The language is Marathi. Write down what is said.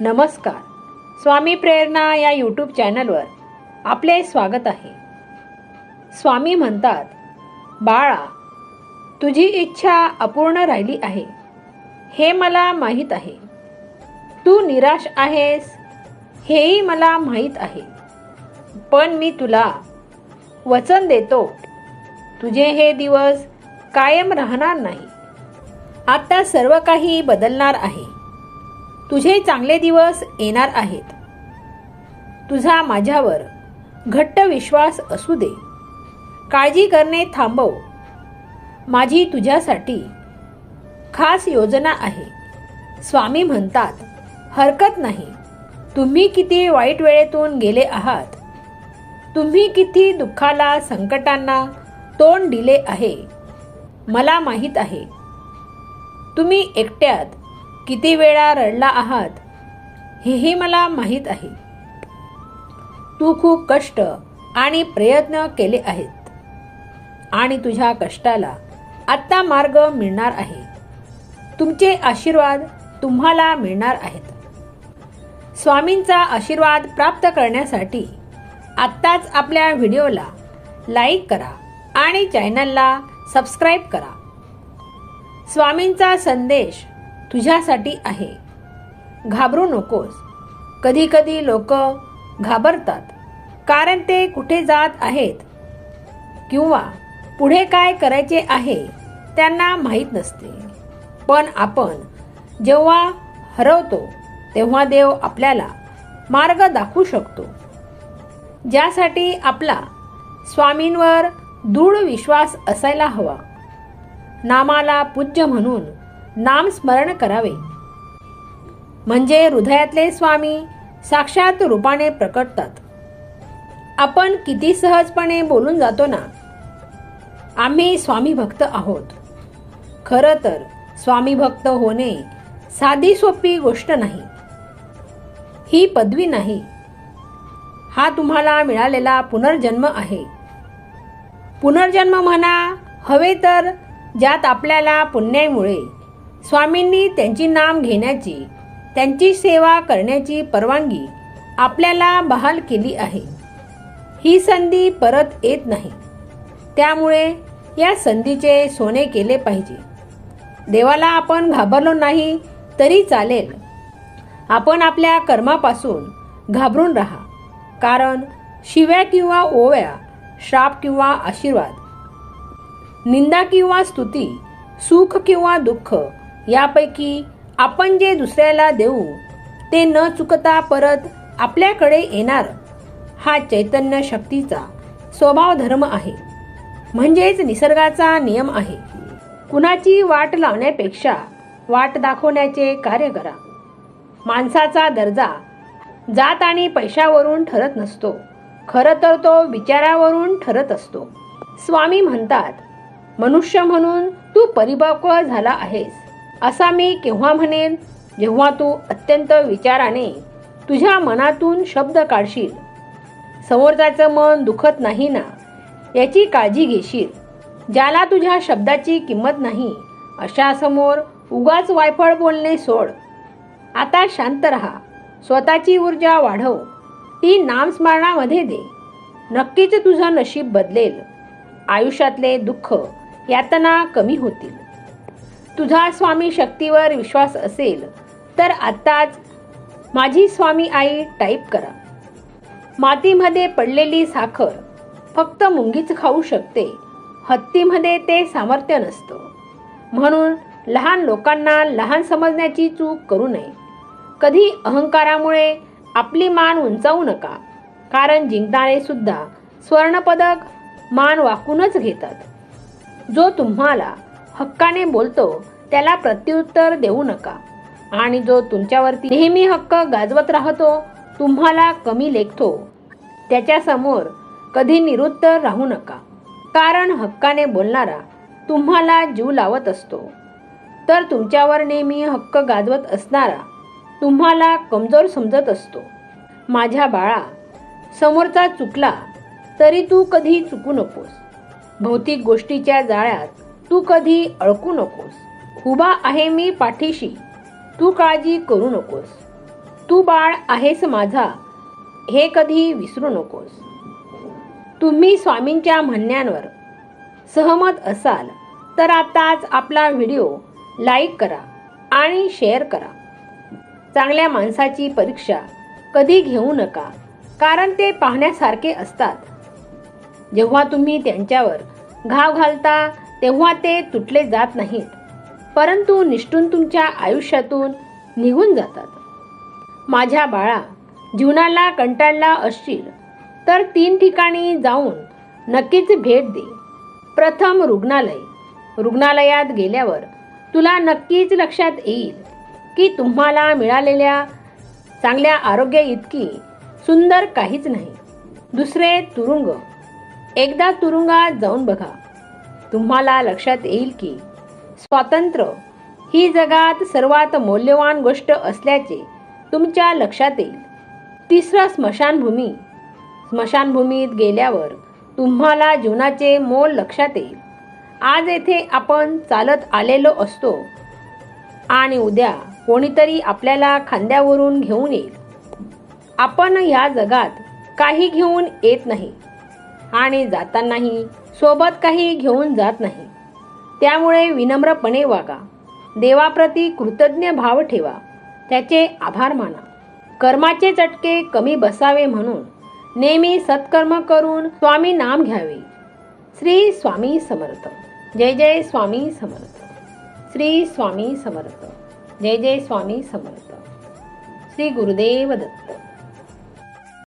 नमस्कार. स्वामी प्रेरणा या यूट्यूब चॅनलवर आपले स्वागत आहे. स्वामी म्हणतात बाळा तुझी इच्छा अपूर्ण राहिली आहे. हे मला माहीत आहे. तू निराश आहेस हेही मला माहीत आहे. पण मी तुला वचन देतो तुझे हे दिवस कायम राहणार नाही. आता सर्व काही बदलणार आहे. तुझे चांगले दिवस येणार आहेत. तुझा माझ्यावर घट्ट विश्वास असू दे. काळजी करणे थांबव. माझी तुझ्यासाठी खास योजना आहे. स्वामी म्हणतात हरकत नाही. तुम्ही किती वाईट वेळेतून गेले आहात. तुम्ही किती दुःखाला संकटांना तोंड दिले आहे. मला माहीत आहे. तुम्ही एकट्यात किती वेळा रडला आहात हेही मला माहीत आहे. तू खूप कष्ट आणि प्रयत्न केले आहेत. आणि तुझ्या कष्टाला आत्ता मार्ग मिळणार आहे. तुमचे आशीर्वाद तुम्हाला मिळणार आहेत. स्वामींचा आशीर्वाद प्राप्त करण्यासाठी आत्ताच आपल्या व्हिडिओला लाईक करा आणि चॅनलला सबस्क्राईब करा. स्वामींचा संदेश तुझ्यासाठी आहे. घाबरू नकोस. कधी कधी लोक घाबरतात. कारण ते कुठे जात आहेत? किंवा पुढे काय करायचे आहे? त्यांना माहीत नसते. पण आपण जेव्हा हरवतो तेव्हा देव आपल्याला मार्ग दाखवू शकतो. ज्यासाठी आपला स्वामींवर दृढ विश्वास असायला हवा. नामाला पूज्य म्हणून नाम स्मरण करावे. म्हणजे हृदयातले स्वामी साक्षात रूपाने प्रकटतात. आपण किती सहजपणे बोलून जातो ना? आम्ही स्वामी भक्त आहोत. खरं तर स्वामी भक्त होणे साधी सोपी गोष्ट नाही. ही पदवी नाही. हा तुम्हाला मिळालेला पुनर्जन्म आहे. पुनर्जन्म म्हणा हवे तर ज्यात आपल्याला पुण्यामुळे स्वामींनी त्यांची नाम घेण्याची त्यांची सेवा करण्याची परवानगी आपल्याला बहाल केली आहे. ही संधी परत येत नाही. त्यामुळे या संधीचे सोने केले पाहिजे. देवाला आपण घाबरलो नाही तरी चालेल. आपण आपल्या कर्मापासून घाबरून राहा. कारण शिव्या किंवा ओव्या श्राप किंवा आशीर्वाद निंदा किंवा स्तुती सुख किंवा दुःख यापैकी आपण जे दुसऱ्याला देऊ ते न चुकता परत आपल्याकडे येणार. हा चैतन्य शक्तीचा स्वभाव धर्म आहे. म्हणजेच निसर्गाचा नियम आहे. कुणाची वाट लावण्यापेक्षा वाट दाखवण्याचे कार्य करा. माणसाचा दर्जा जात आणि पैशावरून ठरत नसतो. खरं तर तो विचारावरून ठरत असतो. स्वामी म्हणतात मनुष्य म्हणून तू परिपक्व झाला आहेस. असा मी केव्हा म्हणेन? जेव्हा तू अत्यंत विचाराने तुझ्या मनातून शब्द काढशील समोरच्याचं मन दुखत नाही ना याची काळजी घेशील. ज्याला तुझ्या शब्दाची किंमत नाही अशा समोर उगाच वायफळ बोलणे सोड. आता शांत राहा स्वतःची ऊर्जा वाढव ती नामस्मरणामध्ये दे. नक्कीच तुझं नशीब बदलेल. आयुष्यातले दुःख यातना कमी होतील. तुझा स्वामी शक्तीवर विश्वास असेल तर आत्ताच माझी स्वामी आई टाईप करा. मातीमध्ये पडलेली साखर फक्त मुंगीच खाऊ शकते हत्तीमध्ये ते सामर्थ्य नसतं. म्हणून लहान लोकांना लहान समजण्याची चूक करू नये. कधी अहंकारामुळे आपली मान उंचावू नका कारण जिंकणारे सुद्धा स्वर्णपदक मान वाकूनच घेतात. जो तुम्हाला हक्काने बोलतो त्याला प्रत्युत्तर देऊ नका. आणि जो तुमच्यावरती नेहमी हक्क गाजवत राहतो तुम्हाला कमी लेखतो. त्याच्यासमोर कधी निरुत्तर राहू नका. कारण हक्काने बोलणारा तुम्हाला जीव लावत असतो. तर तुमच्यावर नेहमी हक्क गाजवत असणारा तुम्हाला कमजोर समजत असतो. माझ्या बाळा समोरचा चुकला तरी तू कधी चुकू नकोस. भौतिक गोष्टीच्या जाळ्यात तू कधी अळकू नकोस. उभा आहे मी पाठीशी. तू काळजी करू नकोस. तू बाळ आहेस माझा. हे कधी विसरू नकोस. तुम्ही स्वामींच्या म्हणण्यांवर सहमत असाल तर आताच आपला व्हिडिओ लाईक करा आणि शेअर करा. चांगल्या माणसाची परीक्षा कधी घेऊ नका कारण ते पाहण्यासारखे असतात. जेव्हा तुम्ही त्यांच्यावर घाव घालता तेव्हा ते तुटले जात नाहीत. परंतु निष्ठून तुमच्या आयुष्यातून निघून जातात. माझ्या बाळा जीवनाला कंटाळला असशील तर तीन ठिकाणी जाऊन नक्कीच भेट दे. प्रथम रुग्णालय. रुग्णालयात गेल्यावर तुला नक्कीच लक्षात येईल की तुम्हाला मिळालेल्या चांगल्या आरोग्य इतकी सुंदर काहीच नाही. दुसरे तुरुंग. एकदा तुरुंगात जाऊन बघा. तुम्हाला लक्षात येईल की स्वातंत्र्य ही जगात सर्वात मौल्यवान गोष्ट असल्याचे तुमच्या लक्षात येईल. तिसरं स्मशानभूमी. स्मशानभूमीत गेल्यावर तुम्हाला जीवनाचे मोल लक्षात येईल. आज येथे आपण चालत आलेलो असतो आणि उद्या कोणीतरी आपल्याला खांद्यावरून घेऊन येईल. आपण या जगात काही घेऊन येत नाही आणि जातानाही सोबत काही घेऊन जात नाही. त्यामुळे विनम्रपणे वागा. देवाप्रती कृतज्ञ भाव ठेवा. त्याचे आभार माना. कर्माचे चटके कमी बसावे म्हणून नेहमी सत्कर्म करून स्वामी नाम घ्यावे. श्री स्वामी समर्थ. जय जय स्वामी समर्थ. श्री स्वामी समर्थ. जय जय स्वामी समर्थ. श्री गुरुदेव दत्त.